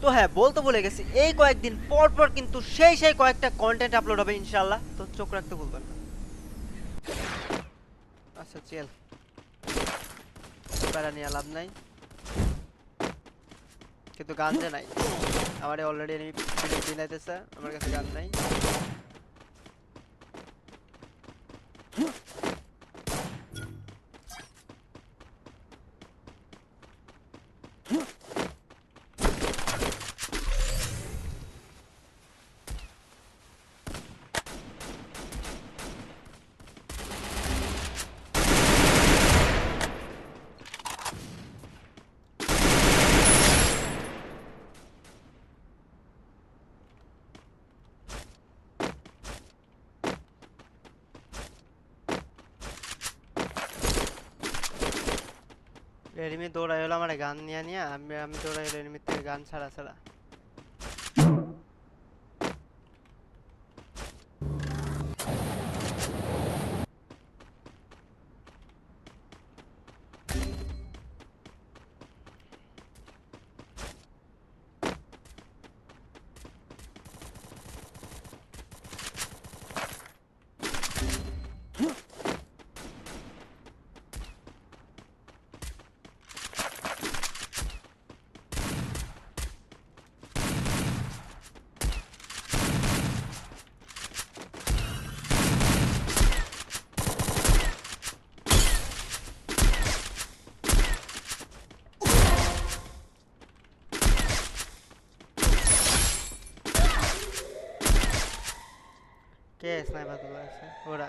তো হ্যাঁ বলতে ভুলে গেছি, এই কয়েকদিন পর পর কিন্তু সেই সেই কয়েকটা কন্টেন্ট আপলোড হবে ইনশাল্লাহ তো চোখ রাখতে ভুলবেন না। আচ্ছা চেল। প্যারা নিয়ে লাভ নাই। কিন্তু গান যে নাই। আমার অলরেডি আমার কাছে গান নাই। এনিমি দৌড়াই হলো আমার গান নিয়ে নিয়ে, আমি আমি দৌড়াই হলো থেকে গান ছাড়া ছাড়া। Gel sniper kullansın. Vura.